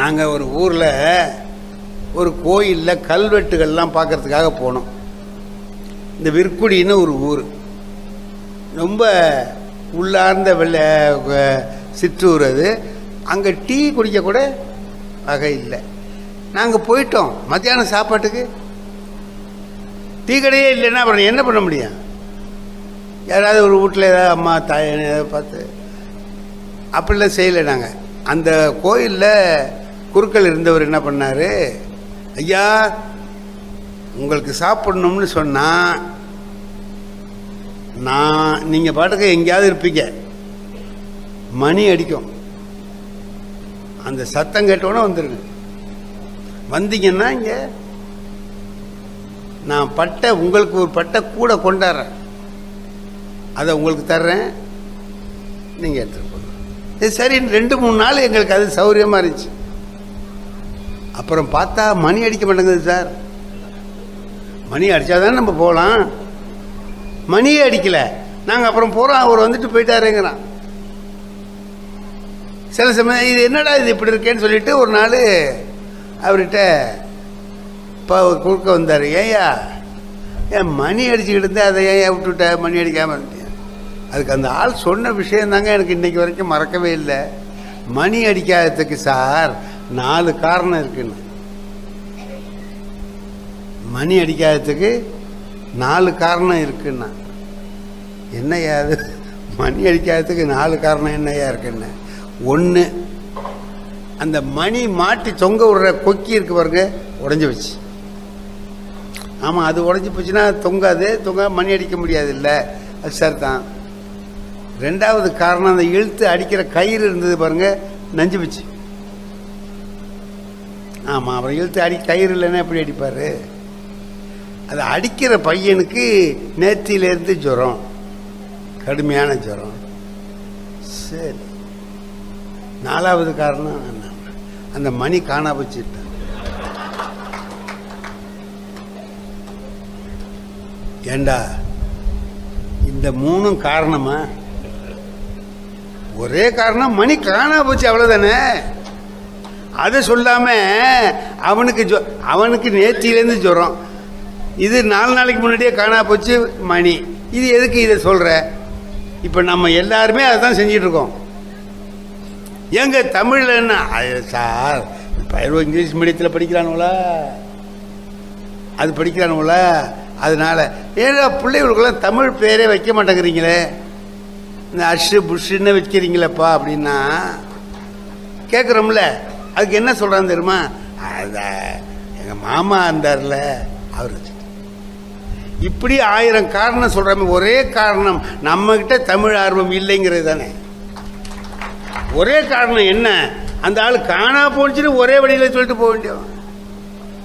நாங்கள் ஒரு ஊரில் ஒரு கோயிலில் கல்வெட்டுகள்லாம் பார்க்கறதுக்காக போனோம். இந்த விற்குடின்னு ஒரு ஊர். ரொம்ப உள்ளார்ந்த வெள்ள சிற்றூர் அது. அங்கே டீ குடிக்க கூட வகை இல்லை. நாங்கள் போயிட்டோம். மத்தியானம் சாப்பாட்டுக்கு டீ கடையே இல்லைன்னா அப்புறம் என்ன பண்ண முடியும்? யாராவது ஒரு வீட்டில் ஏதாவது அம்மா தாய் ஏதாவது பார்த்து. அப்படிலாம் செய்யலை நாங்கள் அந்த கோயிலில் குருக்கள் இருந்தவர் என்ன பண்ணார்? ஐயா உங்களுக்கு சாப்பிடணும்னு சொன்னால் நான் நீங்கள் பாட்டுக்கு எங்கேயாவது இருப்பீங்க. மணி அடிக்கும். அந்த சத்தம் கேட்டோன்னே வந்துருங்க. வந்தீங்கன்னா இங்கே நான் பட்டை உங்களுக்கு ஒரு பட்டை கூட கொண்டாடுறேன். அதை உங்களுக்கு தர்றேன். நீங்கள் எடுத்துகிட்டு போங்க. சரி ரெண்டு மூணு நாள் எங்களுக்கு அது சௌகரியமாக இருந்துச்சு. அப்புறம் பார்த்தா மணி அடிக்க மாட்டேங்குது சார். மணி அடித்தாதான் நம்ம போகலாம் மணியே அடிக்கலை. நாங்கள் அப்புறம் போகிறோம் அவர் வந்துட்டு போயிட்டாருங்கிறான். சில சமயம் இது என்னடா இது இப்படி இருக்கேன்னு சொல்லிட்டு ஒரு நாள் அவர்கிட்ட இப்போ குறுக்க வந்தார். ஏய்யா ஏன் மணி அடிச்சுக்கிட்டு இருந்தேன் அதை ஏன் விட்டுவிட்ட மணி அடிக்காமல் இருந்தேன் அதுக்கு அந்த ஆள் சொன்ன விஷயம் தாங்க எனக்கு இன்றைக்கி வரைக்கும் மறக்கவே இல்லை. மணி அடிக்காததுக்கு சார் நாலு காரணம் இருக்குன்னு. மணி அடிக்காததுக்கு நாலு காரணம் இருக்குன்னா. என்னையா அது? மணி அடிக்காததுக்கு நாலு காரணம் என்னையா இருக்குன்னு. ஒன்று அந்த மணி மாட்டி தொங்க விடுற கொக்கி இருக்கு பாருங்க உடஞ்சி வச்சு ஆமாம் அது உடஞ்சி போச்சுன்னா தொங்காது தொங்க மணி அடிக்க முடியாது இல்லை அது சரிதான். ரெண்டாவது காரணம் அந்த இழுத்து அடிக்கிற கயிறு இருந்தது பாருங்க நஞ்சு வச்சு ஆமாம் அப்புறம் இழுத்து அடி கயிறு இல்லைன்னா எப்படி அடிப்பார்? அது அடிக்கிற பையனுக்கு நேத்தியிலேருந்து ஜுரம் கடுமையான ஜுரம். சரி. நாலாவது காரணம் என்ன? அந்த மணி காணா வச்சுட்டான் ஏண்டா இந்த மூணும் காரணமா? ஒரே காரணம் மணி காணா போச்சு அவ்வளோதானே அதை சொல்லாம அவனுக்கு ஜொ அவனுக்கு நேத்தியிலேருந்து ஜுரம். இது நாலு நாளைக்கு முன்னாடியே காணா போச்சு மணி. இது எதுக்கு இதை சொல்கிற இப்போ நம்ம எல்லாருமே அதை தான் செஞ்சிட்ருக்கோம். எங்க ஏங்க தமிழில் என்ன அது சார் பயிர்வ இங்கிலீஷ் மீடியத்தில் படிக்கிறானுங்களா? அது படிக்கிறானுங்களா? அதனால ஏன்னா பிள்ளைகளுக்கெல்லாம் தமிழ் பேரே வைக்க மாட்டேங்கிறீங்களே? இந்த அஷு புஷ்ஷுன்னு வைக்கிறீங்களப்பா அப்படின்னா கேட்குறோம்ல அதுக்கு என்ன சொல்கிறான்னு தெரியுமா? அத எங்கள் மாமா இருந்தார்ல அவர். இப்படி ஆயிரம் காரணம் சொல்கிறாமே ஒரே காரணம் நம்மக்கிட்ட தமிழ் ஆர்வம் இல்லைங்கிறது தானே. ஒரே காரணம் என்ன? அந்த ஆள் காணா போச்சுன்னு ஒரே வழியில் சொல்லிட்டு போக வேண்டியவன்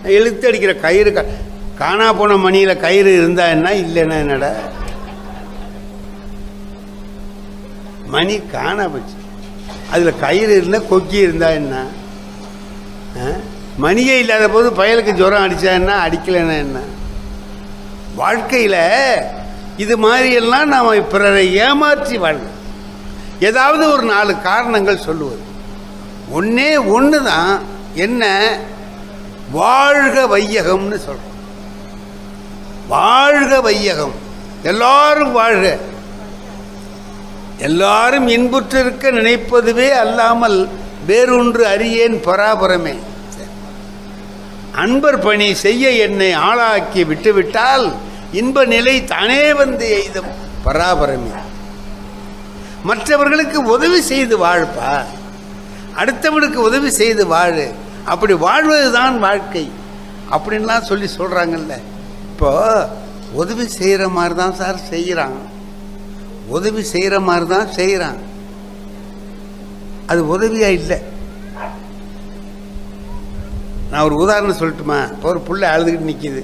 இழுத்து அடிக்கிற கயிறு கா- காணா போன மணியில் கயிறு இருந்தா என்ன இல்லைன்னா என்னடா? மணி காணா போச்சு. அதில் கயிறு இருந்தால் கொக்கி இருந்தா என்ன? மணியே இல்லாத போது பயலுக்கு ஜுரம் அடித்தா என்ன அடிக்கலைன்னா என்ன? வாழ்க்கையில் இது மாதிரியெல்லாம் நாம் பிறரை ஏமாற்றி வாழணும் ஏதாவது ஒரு நாலு காரணங்கள் சொல்லுவது. ஒன்றே ஒன்று தான் என்ன? வாழ்க வையகம்னு சொல்கிறோம் வாழ்க வையகம். எல்லாரும் வாழ்க. எல்லாரும் இன்புற்றிருக்க நினைப்பதுவே அல்லாமல் வேறொன்று அறியேன் பராபரமே அன்பர் பணி செய்ய என்னை ஆளாக்கி விட்டுவிட்டால் இன்ப நிலை தானே வந்து எய்தும் பராபரமே மற்றவர்களுக்கு உதவி செய்து வாழ்ப்பா? அடுத்தவனுக்கு உதவி செய்து வாழு. அப்படி வாழ்வதுதான் வாழ்க்கை. அப்படின்லாம் சொல்லி சொல்கிறாங்கல்ல இப்போ உதவி செய்கிற மாதிரி தான் சார் செய்கிறான் உதவி செய்கிற மாதிரி தான் செய்கிறான் அது உதவியாக இல்லை. நான் ஒரு உதாரணம் சொல்லட்டுமா? இப்போ ஒரு பிள்ளை அழுதுகிட்டு நிற்கிது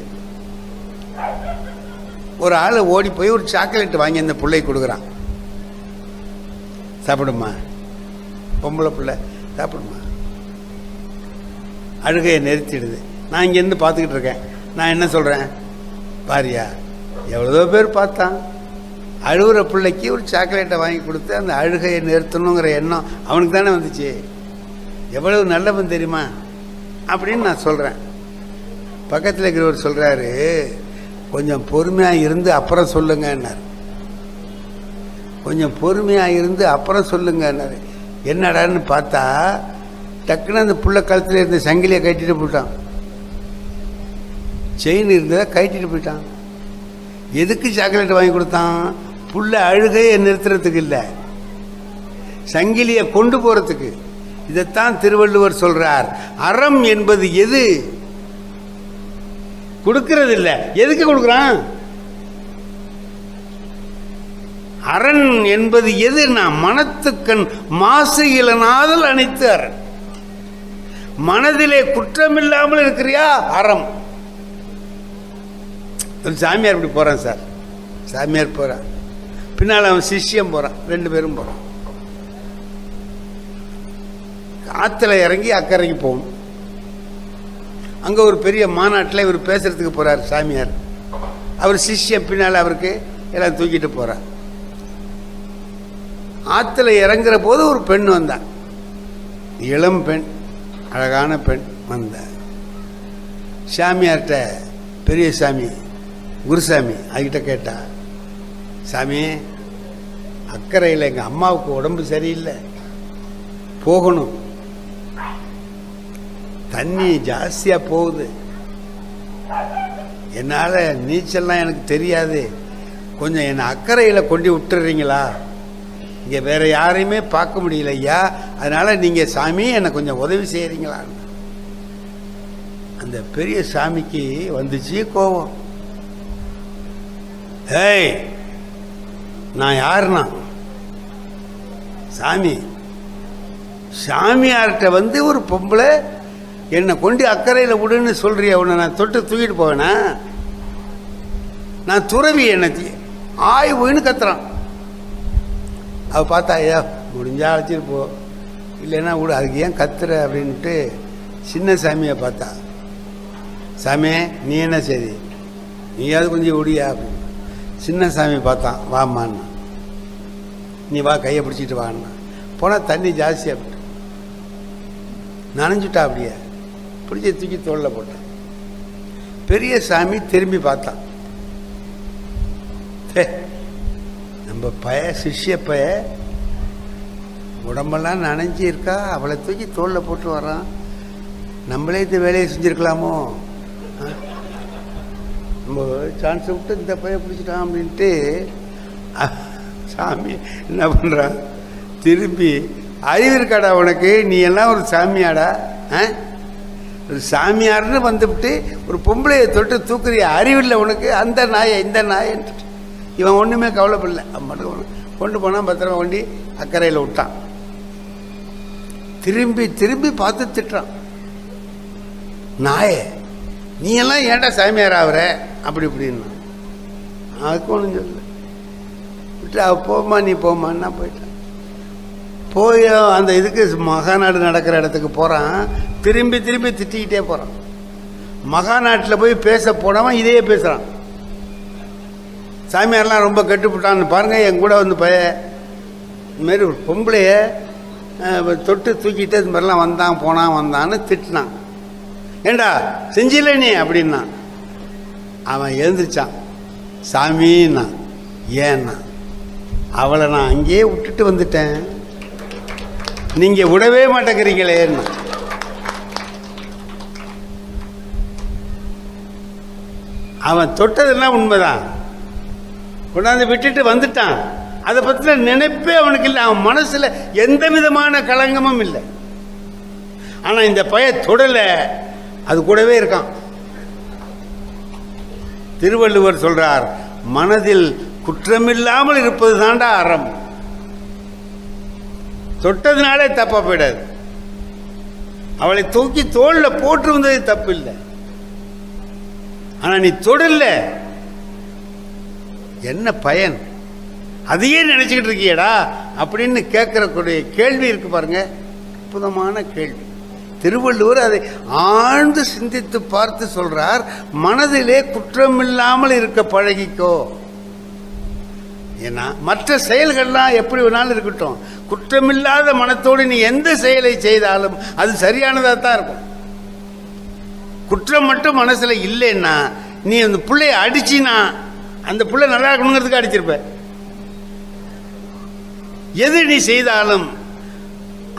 ஒரு ஆள் ஓடி போய் ஒரு சாக்லேட் வாங்கி அந்த பிள்ளை கொடுக்குறான். சாப்பிடுமா? பொம்பளை பிள்ளை சாப்பிடுமா? அழுகையை நிறுத்திடுது. நான் இங்கேருந்து பார்த்துக்கிட்டு இருக்கேன். நான் என்ன சொல்கிறேன் பாரியா எவ்வளோ பேர் பார்த்தான். அழுகிற பிள்ளைக்கு ஒரு சாக்லேட்டை வாங்கி கொடுத்து அந்த அழுகையை நிறுத்தணுங்கிற எண்ணம் அவனுக்கு தானே வந்துச்சு. எவ்வளவு நல்லவன் தெரியுமா? அப்படின்னு நான் சொல்கிறேன் பக்கத்தில் இருக்கிறவர் சொல்கிறாரு கொஞ்சம் பொறுமையாக இருந்து அப்புறம் சொல்லுங்கன்னார். கொஞ்சம் பொறுமையாக இருந்து அப்புறம் சொல்லுங்கன்னாரு. என்னடான்னு பார்த்தா டக்குன்னு அந்த புள்ள கழுத்தில் இருந்த சங்கிலியை கட்டிட்டு போயிட்டான். செயின் இருந்ததை கட்டிட்டு போயிட்டான். எதுக்கு சாக்லேட் வாங்கி கொடுத்தான்? புள்ள அழுகையை நிறுத்துறதுக்கு இல்லை. சங்கிலியை கொண்டு போறதுக்கு. இதைத்தான் திருவள்ளுவர் சொல்றார். அறம் என்பது எது? கொடுக்கிறது இல்லை. எதுக்கு கொடுக்குறான்? அரண் என்பது எது? நான் மனத்துக்கண் மாசு இளனாதல் அனைத்து அரண் மனதிலே குற்றமில்லாமல் இருக்கிறியா? அறம். சாமியார் இப்படி போகிறேன் சார். சாமியார் போகிறேன் பின்னால் அவன் சிஷ்யம் போறான். ரெண்டு பேரும் போறான். ஆற்றுல இறங்கி அக்கறைக்கு போகும். அங்கே ஒரு பெரிய மாநாட்டில் இவர் பேசுறதுக்கு போகிறார் சாமியார். அவர் சிஷ்யம் பின்னால் அவருக்கு எல்லாம் தூக்கிட்டு போகிறார் ஆற்றுல இறங்குற போது ஒரு பெண் வந்தா இளம் பெண் அழகான பெண் வந்த. சாமியார்கிட்ட பெரிய சாமி குருசாமி அதுக்கிட்ட கேட்டான் சாமி அக்கறையில் எங்கள் அம்மாவுக்கு உடம்பு சரியில்லை. போகணும். தண்ணி ஜாஸ்தியாக போகுது. என்னால் நீச்சல்லாம் எனக்கு தெரியாது. கொஞ்சம் என்னை அக்கறையில் கொண்டு விட்டுறீங்களா? இங்கே வேறு யாரையுமே பார்க்க முடியல ஐயா. அதனால் நீங்கள் சாமி என்னை கொஞ்சம் உதவி செய்கிறீங்களான்னு அந்த பெரிய சாமிக்கு வந்துச்சு கோபம் ஏய் நான் யாருன்னா? சாமி. சாமியார்கிட்ட வந்து ஒரு பொம்பளை என்னை கொண்டு அக்கறையில் விடுன்னு சொல்கிறிய உன்னை நான் தொட்டு தூக்கிட்டு போவேனா? நான் துறவி என்னை ஆய்வுன்னு கத்துறான். அவள் பார்த்தா ஐயா முடிஞ்சா அழைச்சிட்டு போ. இல்லைன்னா விடு அதுக்கு ஏன் கத்துற? அப்படின்ட்டு சின்ன சாமியை பார்த்தா. சாமி நீ என்ன சரி நீயாவது கொஞ்சம் விடியா அப்படின்னு. சின்ன சாமி பார்த்தான் வாமான்னு நீ வா கையை பிடிச்சிட்டு வான்னா போனால் தண்ணி ஜாஸ்தியாக நனைஞ்சுட்டா அப்படியே. பிடிச்சி தூக்கி தோளில் போட்டேன். பெரிய சாமி திரும்பி பார்த்தான். நம்ம பய சிஷ்ய பய உடம்பெல்லாம் நனைஞ்சி இருக்கா? அவளை தூக்கி தோளில் போட்டு வரான் நம்மளே இந்த வேலையை செஞ்சுருக்கலாமோ? ஆ? நம்ம சான்ஸ் விட்டு இந்த பையன் பிடிச்சிட்டான் அப்படின்ட்டு சாமி என்ன பண்ணுறான் திரும்பி அறிவு இருக்காடா உனக்கு? நீ எல்லாம் ஒரு சாமியாடா? ஆ? ஒரு சாமியார்னு வந்துவிட்டு ஒரு பொம்பளையை தொட்டு தூக்குறிய அறிவில்லை உனக்கு. அந்த நாயை இந்த நாயன்ட்டு இவன் ஒன்றுமே கவலைப்படல. மட்டும் கொண்டு- போனால் பத்திரமா கொண்டு அக்கறையில் விட்டான். திரும்பி திரும்பி பார்த்து திட்டுறான். நாயே நீ எல்லாம் ஏன்டா சாமியார் ஆகுற அப்படி இப்படின்னா. அதுக்கு ஒன்றும் சொல்லலை. விட்டு போமா நீ போமான்னா போயிட்டான் போய் அந்த இதுக்கு மகாநாடு நடக்கிற இடத்துக்கு போகிறான் திரும்பி திரும்பி திட்டிக்கிட்டே போகிறான் மகாநாட்டில் போய் பேச போனவன் இதையே பேசுகிறான் சாமியார்லாம் ரொம்ப கெட்டுப்பட்டான்னு பாருங்க என் கூட வந்து பய இதுமாரி ஒரு பொம்பளைய தொட்டு தூக்கிட்டு இது மாதிரிலாம் வந்தான் போனான் வந்தான்னு திட்டினான். ஏண்டா செஞ்சில நீ? அப்படின்னா அவன் எழுந்திரிச்சான். சாமின்னா ஏன்னா அவளை நான் அங்கேயே விட்டுட்டு வந்துட்டேன். நீங்க விடவே மாட்டேங்கிறீங்களேன்னா அவன் தொட்டதெல்லாம் உண்மைதான்? கொண்டாந்து விட்டுட்டு வந்துட்டான். அதை பற்றின நினைப்பே அவனுக்கு இல்லை. அவன் மனசுல எந்த விதமான களங்கமும் இல்லை. ஆனா இந்த பய தொடலை. அது கூடவே இருக்கான். திருவள்ளுவர் சொல்றார் மனதில் குற்றமில்லாமல் இருப்பது தாண்டா அறம். தொட்டதுனாலே தப்பா போயிடாது. அவளை தூக்கி தோளில் போட்டு வந்தது தப்பு இல்லை ஆனா நீ தொடல என்ன பயன்? அதையே நினைச்சுக்கிட்டு இருக்கியடா அப்படின்னு கேட்கறக்கூடிய கேள்வி இருக்கு பாருங்க. அற்புதமான கேள்வி. திருவள்ளுவர் அதை ஆழ்ந்து சிந்தித்து பார்த்து சொல்றார் மனதிலே குற்றமில்லாமல் இருக்க பழகிக்கோ. ஏன்னா மற்ற செயல்கள்லாம் எப்படி வேணாலும் இருக்கட்டும். குற்றமில்லாத மனத்தோடு நீ எந்த செயலை செய்தாலும் அது சரியானதாக தான் இருக்கும். குற்றம் மட்டும் மனசில் இல்லைன்னா நீ அந்த பிள்ளைய அடிச்சினா அந்த பிள்ளை நல்லா இருக்கணுங்கிறதுக்கு அடிச்சிருப்ப. எது நீ செய்தாலும்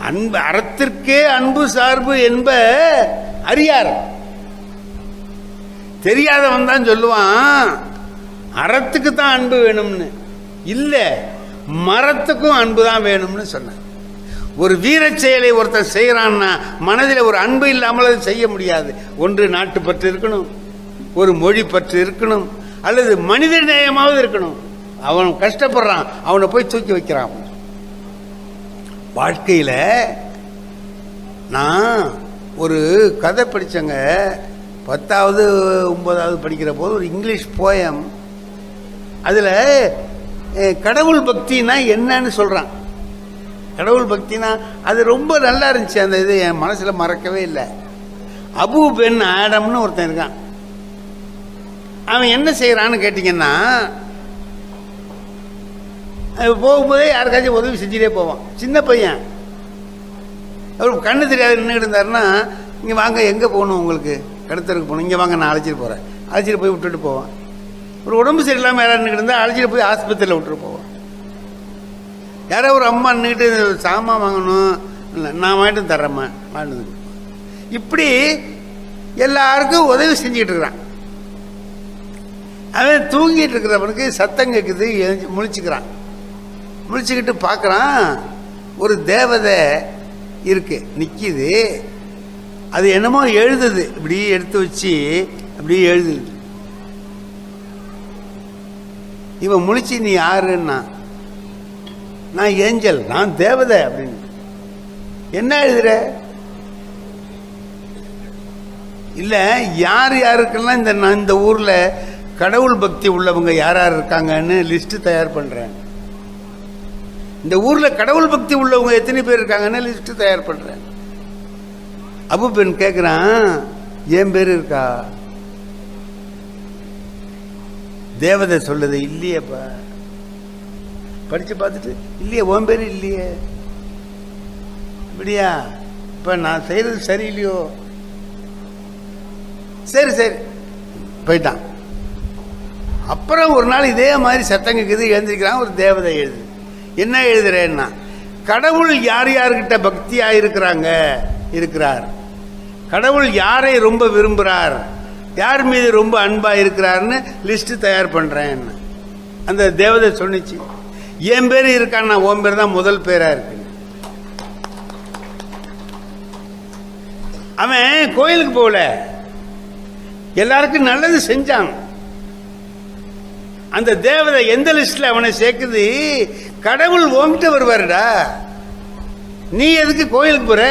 அன்பு அறத்திற்கே அன்பு சார்பு என்ப அறியார். தெரியாதவன் தான் சொல்லுவான் அறத்துக்கு தான் அன்பு வேணும்னு. இல்லை மரத்துக்கும் அன்பு தான் வேணும்னு சொன்னேன் ஒரு வீர செயலை ஒருத்தர் செய்கிறான்னா மனதில் ஒரு அன்பு இல்லாமல் அது செய்ய முடியாது. ஒன்று நாட்டு பற்று இருக்கணும் ஒரு மொழி பற்று இருக்கணும் அல்லது மனித நேயமாவது இருக்கணும். அவன் கஷ்டப்படுறான் அவனை போய் தூக்கி வைக்கிறான். வாழ்க்கையில் நான் ஒரு கதை படித்தங்க பத்தாவது ஒன்பதாவது படிக்கிற போது ஒரு இங்கிலீஷ் போயம் அதில் கடவுள் பக்தினா என்னன்னு சொல்கிறான் கடவுள் பக்தினா அது ரொம்ப நல்லா இருந்துச்சு அந்த இது என் மனசில் மறக்கவே இல்லை. அபு பென் ஆடம்னு ஒருத்தன் இருக்கான். அவன் என்ன செய்கிறான்னு கேட்டிங்கன்னா போகும்போதே யாருக்காச்சும் உதவி செஞ்சுட்டே போவான். சின்ன பையன். அவர் கண்ணு தெரியாது நின்றுட்டு இருந்தாருன்னா இங்கே வாங்க எங்கே போகணும் உங்களுக்கு? கடத்தருக்கு போகணும். இங்கே வாங்க நான் அழைச்சிட்டு போகிறேன் அழைச்சிட்டு போய் விட்டுட்டு போவான். ஒரு உடம்பு சரியில்லாமல் யாராவது நின்றுட்டு இருந்தால் அழைச்சிட்டு போய் ஆஸ்பத்திரியில் விட்டுட்டு போவோம் யாரோ ஒரு அம்மா நின்றுட்டு சாமான் வாங்கணும். இல்லை நான் வாங்கிட்டு தர்றேம்மா வாங்கிட்டு இப்படி எல்லாருக்கும் உதவி செஞ்சுக்கிட்டு இருக்கிறான். அவன் தூங்கிட்டு இருக்கிறவனுக்கு சத்தம் கேட்குது எழுந்து முழிச்சுக்கிறான். முழிச்சுக்கிட்டு பார்க்குறான் ஒரு தேவதை இருக்கு நிற்கிது அது என்னமோ எழுதுது. இப்படி எடுத்து வச்சு அப்படியே எழுதுது. இவன் முழிச்சு நீ யாருன்னா? நான் ஏஞ்சல் நான் தேவதை அப்படின்னு. என்ன எழுதுற? இல்லை யார் யாருக்கெல்லாம் இந்த நான் இந்த ஊரில் கடவுள் பக்தி உள்ளவங்க யார் யார் இருக்காங்கன்னு லிஸ்ட்டு தயார் பண்ணுறேன் இந்த ஊரில் கடவுள் பக்தி உள்ளவங்க எத்தனை பேர் இருக்காங்கன்னு லிஸ்ட்டு தயார் பண்ணுறேன் அபு பெண் கேட்குறான் என் பேர் இருக்கா? தேவதை சொல்லுது இல்லையேப்பா படித்து பார்த்துட்டு இல்லையே உன் பேர் இல்லையே. இப்படியா இப்போ நான் செய்கிறது சரியில்லையோ? சரி சரி. போயிட்டான். அப்புறம் ஒரு நாள் இதே மாதிரி சத்தம் கேட்குது எழுந்திருக்கிறான் ஒரு தேவதை எழுது. என்ன எழுதுறேன்னா கடவுள் யார் யார்கிட்ட பக்தியாக இருக்கிறாங்க? இருக்கிறார். கடவுள் யாரை ரொம்ப விரும்புகிறார் யார் மீது ரொம்ப அன்பாக இருக்கிறாருன்னு லிஸ்ட்டு தயார் பண்ணுறேன் அந்த தேவதை சொன்னிச்சு என் பேர் இருக்கான்னா உன் பேர் தான் முதல் பேராக இருக்கு. அவன் கோயிலுக்கு போகல. எல்லாருக்கும் நல்லது செஞ்சான். அந்த தேவதை எந்த லிஸ்ட்ல அவனை சேர்க்குது? கடவுள் ஓங்கிட்ட வருவாருடா. நீ எதுக்கு கோயிலுக்கு போற?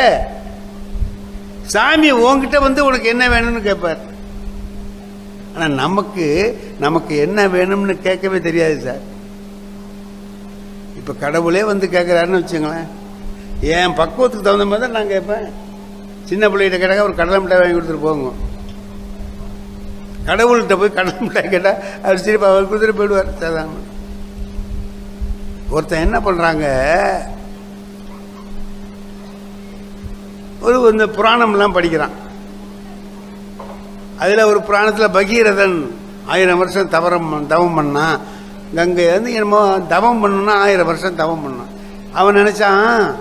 சாமி உன்கிட்ட வந்து உனக்கு என்ன வேணும்னு கேட்பார். ஆனால் நமக்கு நமக்கு என்ன வேணும்னு கேட்கவே தெரியாது சார். இப்போ கடவுளே வந்து கேட்குறாருன்னு வச்சுங்களேன் என் பக்குவத்துக்கு தகுந்த மாதிரி தான் நான் கேட்பேன். சின்ன பிள்ளைகிட்ட கேட்டாக்க ஒரு கடலை மிட்டாய் வாங்கி கொடுத்துட்டு போங்க. கடவுள்கிட்ட போய் கடலை மிட்டாய் கேட்டால் அவர் சிரிப்பா அவர் கொடுத்துட்டு போயிடுவார் சாதாரண ஒருத்தன் என்ன பண்ணுறாங்க ஒரு இந்த புராணம்லாம் படிக்கிறான். அதில் ஒரு புராணத்தில் பகீரதன் ஆயிரம் வருஷம் தவறம் தவம் பண்ணான் கங்கை வந்து என்னமோ தவம் பண்ணணும்னா ஆயிரம் வருஷம் தவம் பண்ணான் அவன் நினச்சான்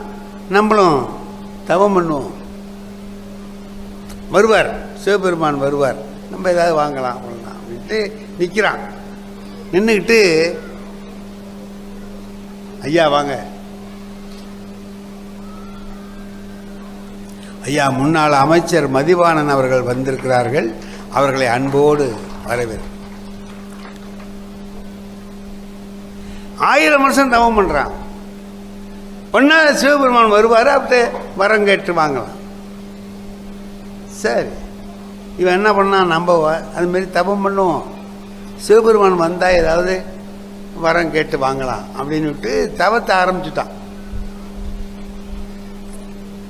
நம்மளும் தவம் பண்ணுவோம். வருவார் சிவபெருமான் வருவார். நம்ம ஏதாவது வாங்கலாம் அப்படின்னா அப்படின்ட்டு நிற்கிறான் நின்றுக்கிட்டு ஐயா வாங்க. ஐயா முன்னாள் அமைச்சர் மதிவாணன் அவர்கள் வந்திருக்கிறார்கள். அவர்களை அன்போடு வரவேற்க ஆயிரம் வருஷம் தவம் பண்ணுறான் ஒன்றா சிவபெருமான் வருவார் அப்படியே வரம் கேட்டு வாங்கலாம். சரி. இவன் என்ன பண்ணான் நம்பவ? அதுமாரி தபம் பண்ணுவோம். சிவபெருமான் வந்தால் ஏதாவது வரம் கேட்டு வாங்கலாம் அப்படின்னு விட்டு தவத்தை ஆரம்பிச்சுட்டான்.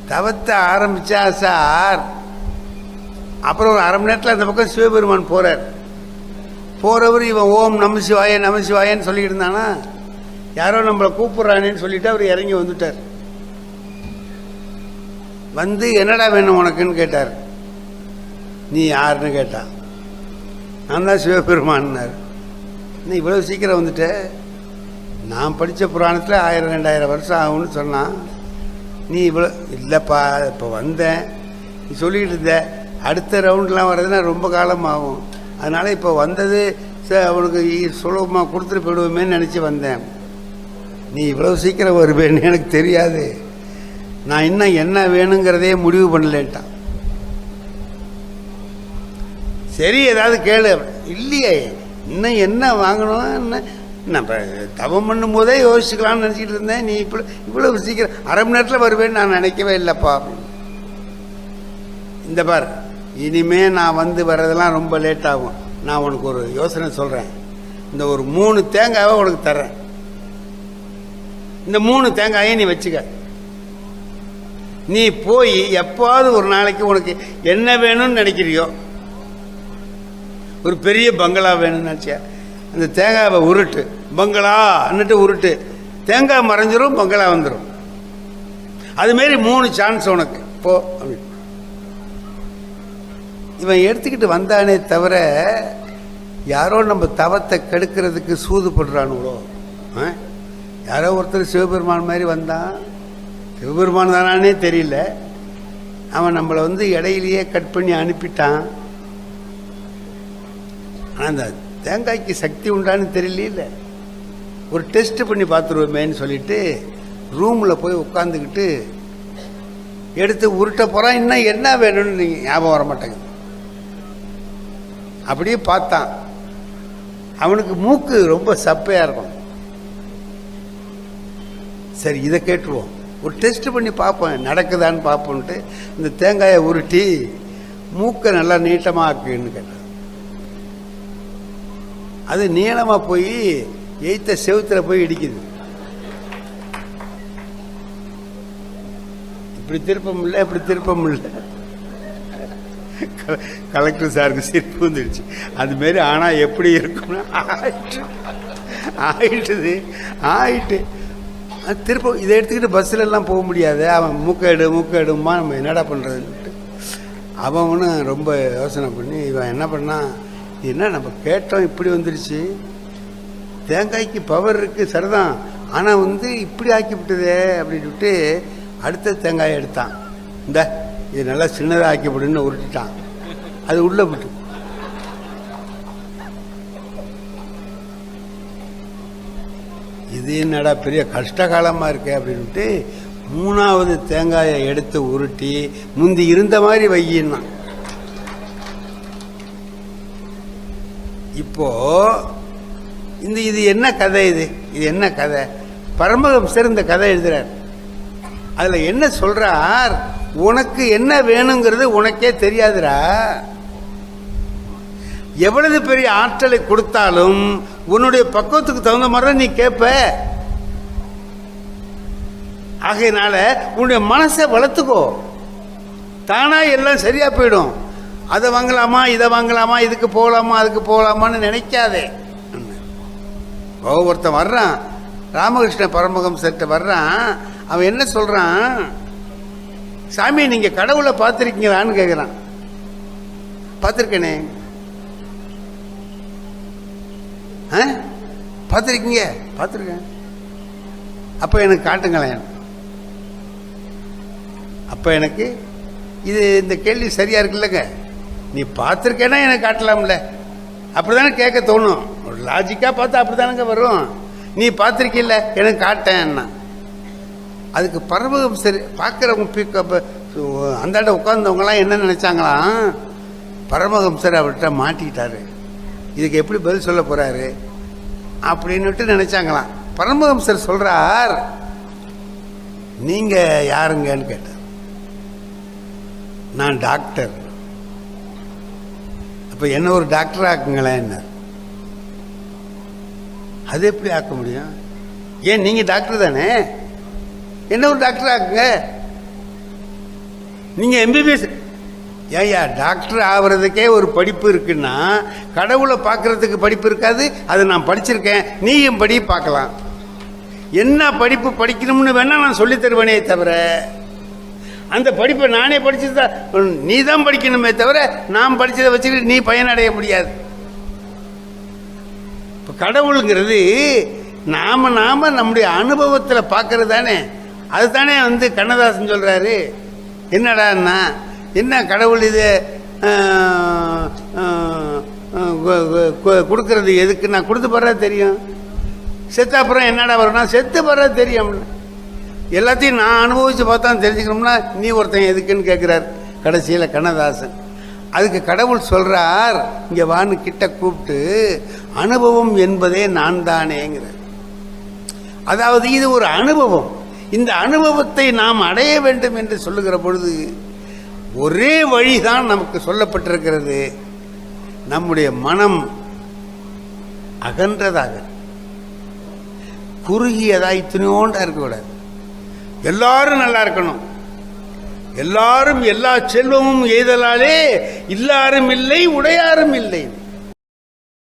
தவத்தை ஆரம்பிச்சா சார். அப்புறம் ஒரு அரை மணி நேரத்தில் அந்த பக்கம் சிவபெருமான் போகிறார் போகிறவர் இவன் ஓம் நம சிவாய நம சிவாயன்னு சொல்லிக்கிட்டு இருந்தானா? யாரோ நம்மளை கூப்பிட்றானேன்னு சொல்லிட்டு அவர் இறங்கி வந்துட்டார். வந்து என்னடா வேணும் உனக்குன்னு கேட்டார். நீ யாருன்னு கேட்டான் நான் தான் சிவபெருமான்னார். நீ இவ்வளோ சீக்கிரம் வந்துட்ட? நான் படித்த புராணத்தில் ஆயிரம் ரெண்டாயிரம் வருஷம் ஆகும்னு சொன்னான். நீ இவ்வளோ இல்லைப்பா இப்போ வந்தேன். நீ சொல்லிட்டு இருந்த அடுத்த ரவுண்ட்லாம் வர்றதுன்னா ரொம்ப காலம் ஆகும் அதனால் இப்போ வந்தது சார் அவனுக்கு சுலபமாக கொடுத்துட்டு போயிடுவோமேன்னு நினச்சி வந்தேன். நீ இவ்வளோ சீக்கிரம் வருவேன்னு எனக்கு தெரியாது. நான் இன்னும் என்ன வேணுங்கிறதே முடிவு பண்ணலேன்ட்டான் சரி ஏதாவது கேளு. இல்லையே இன்னும் என்ன வாங்கணும் என்ன நம்ம தவம் பண்ணும் போதே யோசிச்சுக்கலாம்னு நினச்சிட்டு இருந்தேன். நீ இப்போ இவ்வளோ சீக்கிரம் அரை மணி நேரத்தில் வருவேன்னு நான் நினைக்கவே இல்லைப்பா. இந்த பார் இனிமே நான் வந்து வர்றதெல்லாம் ரொம்ப லேட் ஆகும். நான் உனக்கு ஒரு யோசனை சொல்கிறேன் இந்த ஒரு மூணு தேங்காவை உனக்கு தர்றேன். இந்த மூணு தேங்காயை நீ வச்சுக்க. நீ போய் எப்பாவது ஒரு நாளைக்கு உனக்கு என்ன வேணும்னு நினைக்கிறியோ ஒரு பெரிய பங்களா வேணும்னு நினச்சியா அந்த தேங்காவை உருட்டு பங்களா அன்னுட்டு உருட்டு. தேங்காய் மறைஞ்சிரும் பங்களா வந்துடும் அதுமாரி மூணு சான்ஸ் உனக்கு. போ அப்படின்னு இவன் எடுத்துக்கிட்டு வந்தானே தவிர யாரோ நம்ம தவத்தை கெடுக்கிறதுக்கு சூதுபடுறானுங்களோ ஆ? யாரோ ஒருத்தர் சிவபெருமான் மாதிரி வந்தான். சிவபெருமான் தானானே தெரியல. அவன் நம்மளை வந்து இடையிலேயே கட் பண்ணி அனுப்பிட்டான். ஆனால் அந்த தேங்காய்க்கு சக்தி உண்டான்னு தெரியல ஒரு டெஸ்ட் பண்ணி பார்த்துருவோமேன்னு சொல்லிட்டு ரூமில் போய் உட்காந்துக்கிட்டு எடுத்து உருட்ட போகிறான் இன்னும் என்ன வேணும்னு நீங்கள் ஞாபகம் வர மாட்டேங்குது. அப்படியே பார்த்தான். அவனுக்கு மூக்கு ரொம்ப சப்பையாக இருக்கும். சரி இதை கேட்டுருவோம். ஒரு டெஸ்ட் பண்ணி பார்ப்போம் நடக்குதான்னு பார்ப்போன்ட்டு இந்த தேங்காயை உருட்டி மூக்கை நல்லா நீட்டமாக ஆக்குன்னு கேட்டான். அது நீளமாக போய் எய்த்த செவுத்துல போய் இடிக்குது. இப்படி திருப்ப முடியல இப்படி திருப்ப முடியல கலெக்டர் சாருக்கு சிரிப்பு வந்துடுச்சு. அதுமாரி ஆனால் எப்படி இருக்கும்னா ஆயிட்டு ஆயிட்டுது ஆயிட்டு. திருப்பம் இதை எடுத்துக்கிட்டு பஸ்ஸில் எல்லாம் போக முடியாது. அவன் மூக்கேடு மூக்கேடுமா நம்ம என்னடா பண்ணுறதுன்ட்டு அவனும் ரொம்ப யோசனை பண்ணி இவன் என்ன பண்ணான்? என்ன நம்ம கேட்டோம் இப்படி வந்துடுச்சு தேங்காய்க்கு பவர் இருக்குது சரிதான். ஆனால் வந்து இப்படி ஆக்கி விட்டதே சொல்லிட்டு அடுத்த தேங்காயை எடுத்தான். இந்த இது நல்லா சின்னதாக ஆக்கி விடுன்னு உருட்டிட்டான். அது உள்ளே விட்டு இது என்னடா பெரிய கஷ்டகாலமாக இருக்கே அப்படின்ட்டு மூணாவது தேங்காயை எடுத்து உருட்டி முந்தி இருந்த மாதிரி வையின்னா. இப்போ இந்த இது என்ன கதை இது? இது என்ன கதை? பரமஹம்சர் இந்த கதை எழுதுறார். அதில் என்ன சொல்றார்? உனக்கு என்ன வேணுங்கிறது உனக்கே தெரியாதுடா. எவ்வளவு பெரிய ஆற்றலை கொடுத்தாலும் உன்னுடைய பக்குவத்துக்கு தகுந்த மாதிரி தான் நீ கேட்ப ஆகையினால உன்னுடைய மனசை வளர்த்துக்கோ. தானா எல்லாம் சரியா போயிடும். அதை வாங்கலாமா இதை வாங்கலாமா இதுக்கு போகலாமா அதுக்கு போகலாமான்னு நினைக்காதே. ஓ, ஒருத்தன் வர்றான் ராமகிருஷ்ண பரமஹம்சர்கிட்ட வர்றான். அவன் என்ன சொல்றான்? சாமி நீங்க கடவுளை பார்த்துருக்கீங்களான்னு கேட்குறான் பார்த்துருக்கேனே. ஆ? பார்த்துருக்கீங்க? பார்த்துருக்கேன். அப்போ எனக்கு காட்டுங்களேன். அப்போ எனக்கு இது இந்த கேள்வி சரியா இருக்குல்லங்க. நீ பார்த்துருக்கேன்னா எனக்கு காட்டலாம்ல. அப்படிதானே கேட்க தோணும். ஒரு லாஜிக்காக பார்த்தா அப்படிதானங்க வரும். நீ பார்த்துருக்கில்ல எனக்கு காட்டேன்னா. அதுக்கு பரவகம் சரி பார்க்குறவங்க பிக்க அந்தாண்ட உட்காந்தவங்களாம் என்ன நினச்சாங்களாம்? பரமகம் சார் அவர்கிட்ட மாட்டிக்கிட்டாரு. இதுக்கு எப்படி பதில் சொல்ல போகிறாரு அப்படின்னுட்டு பரமுகம் சார் சொல்கிறார் நீங்கள் யாருங்கன்னு கேட்டார். நான் டாக்டர். இப்போ என்ன ஒரு டாக்டர் ஆக்குங்களேன் என்ன? அது எப்படி ஆக்க முடியும்? ஏன் நீங்கள் டாக்டர் தானே? என்ன ஒரு டாக்டர் ஆக்குங்க நீங்கள் எம்பிபிஎஸ் ஏய்யா டாக்டர் ஆகிறதுக்கே ஒரு படிப்பு இருக்குன்னா கடவுளை பார்க்கறதுக்கு படிப்பு இருக்காது அதை நான் படிச்சிருக்கேன் நீயும் படி பார்க்கலாம். என்ன படிப்பு படிக்கணும்னு வேணால் நான் சொல்லித் தருவேனே தவிர அந்த படிப்பை நானே படிச்சதா நீ தான் படிக்கணுமே தவிர நான் படிச்சதை வச்சுக்கிட்டு நீ பயனடைய முடியாது. இப்போ கடவுளுங்கிறது நாம நாம நம்முடைய அனுபவத்தில் பார்க்கறது தானே. அதுதானே வந்து கண்ணதாசன் சொல்றாரு. என்னடான்னா என்ன கடவுள் இது கொடுக்கறது எதுக்கு? நான் கொடுத்து போடுறது தெரியும். செத்த அப்புறம் என்னடா வரும்னா செத்து போடுறது தெரியும். எல்லாத்தையும் நான் அனுபவித்து பார்த்தா தெரிஞ்சுக்கணும்னா நீ ஒருத்தன் எதுக்குன்னு கேட்குறார் கடைசியில் கண்ணதாசன். அதுக்கு கடவுள் சொல்கிறார் இங்கே வான்னு கிட்ட கூப்பிட்டு அனுபவம் என்பதே நான் தானேங்கிறார். அதாவது இது ஒரு அனுபவம். இந்த அனுபவத்தை நாம் அடைய வேண்டும் என்று சொல்லுகிற பொழுது ஒரே வழிதான் நமக்கு சொல்லப்பட்டிருக்கிறது. நம்முடைய மனம் அகன்றதாக. குறுகியதாய் துணியோண்டா இருக்கக்கூடாது. எல்லாரும் நல்லா இருக்கணும். எல்லாரும் எல்லா செல்வமும் எய்தலாலே இல்லாரும் இல்லை உடையாரும் இல்லை